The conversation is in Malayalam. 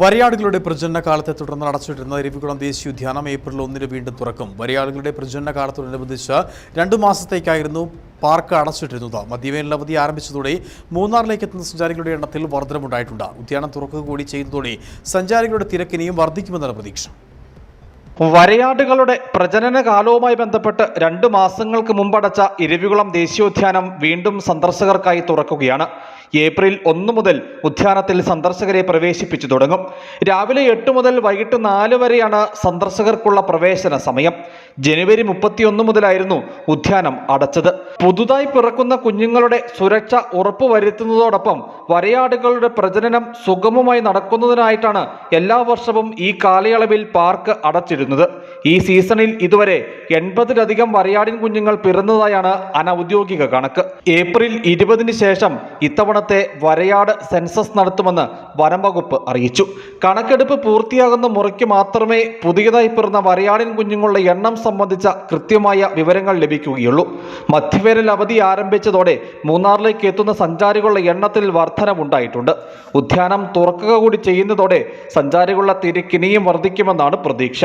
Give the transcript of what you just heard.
വരയാടുകളുടെ പ്രജനന കാലത്തെ തുടർന്ന് അടച്ചിട്ടിരുന്ന ഇരവികുളം ദേശീയോദ്യാനം ഏപ്രിൽ ഒന്നിന് വീണ്ടും തുറക്കും. വരയാടുകളുടെ പ്രജനന കാലത്തോടനുബന്ധിച്ച് രണ്ടു മാസത്തേക്കായിരുന്നു പാർക്ക് അടച്ചിട്ടിരുന്നത്. മദ്യവേനൽ അവധി ആരംഭിച്ചതോടെ മൂന്നാറിലേക്ക് എത്തുന്ന സഞ്ചാരികളുടെ എണ്ണത്തിൽ വർധനമുണ്ടായിട്ടുണ്ട് ഉദ്യാനം തുറക്കുക കൂടി ചെയ്യുന്നതോടെ സഞ്ചാരികളുടെ തിരക്കിനെയും വർദ്ധിക്കുമെന്നാണ് പ്രതീക്ഷ. വരയാടുകളുടെ പ്രജനന കാലവുമായി ബന്ധപ്പെട്ട് രണ്ട് മാസങ്ങൾക്ക് മുമ്പടച്ച ഇരവികുളം ദേശീയോദ്യാനം വീണ്ടും സന്ദർശകർക്കായി തുറക്കുകയാണ്. ഏപ്രിൽ ഒന്ന് മുതൽ ഉദ്യാനത്തിൽ സന്ദർശകരെ പ്രവേശിപ്പിച്ചു തുടങ്ങും. രാവിലെ എട്ട് മുതൽ വൈകിട്ട് നാല് വരെയാണ് സന്ദർശകർക്കുള്ള പ്രവേശന സമയം. ജനുവരി മുപ്പത്തിയൊന്ന് മുതലായിരുന്നു ഉദ്യാനം അടച്ചത്. പുതുതായി പിറക്കുന്ന കുഞ്ഞുങ്ങളുടെ സുരക്ഷ ഉറപ്പുവരുത്തുന്നതോടൊപ്പം വരയാടുകളുടെ പ്രജനനം സുഗമമായി നടക്കുന്നതിനായിട്ടാണ് എല്ലാ വർഷവും ഈ കാലയളവിൽ പാർക്ക് അടച്ചിരുന്നത്. ഈ സീസണിൽ ഇതുവരെ എൺപതിലധികം വരയാടിൻ കുഞ്ഞുങ്ങൾ പിറന്നതായാണ് അനൌദ്യോഗിക കണക്ക്. ഏപ്രിൽ ഇരുപതിന് ശേഷം ഇത്തവണത്തെ വരയാട് സെൻസസ് നടത്തുമെന്ന് വനം വകുപ്പ് അറിയിച്ചു. കണക്കെടുപ്പ് പൂർത്തിയാകുന്ന മുറയ്ക്ക് മാത്രമേ പുതിയതായി പിറന്ന വരയാടിൻ കുഞ്ഞുങ്ങളുടെ എണ്ണം സംബന്ധിച്ച കൃത്യമായ വിവരങ്ങൾ ലഭിക്കുകയുള്ളൂ. മധ്യവേനൽ അവധി ആരംഭിച്ചതോടെ മൂന്നാറിലേക്ക് എത്തുന്ന സഞ്ചാരികളുടെ എണ്ണത്തിൽ വർധനവുണ്ടായിട്ടുണ്ട്. ഉദ്യാനം തുറക്കുക കൂടി ചെയ്യുന്നതോടെ സഞ്ചാരികളുടെ തിരക്കിനിയും വർദ്ധിക്കുമെന്നാണ് പ്രതീക്ഷ.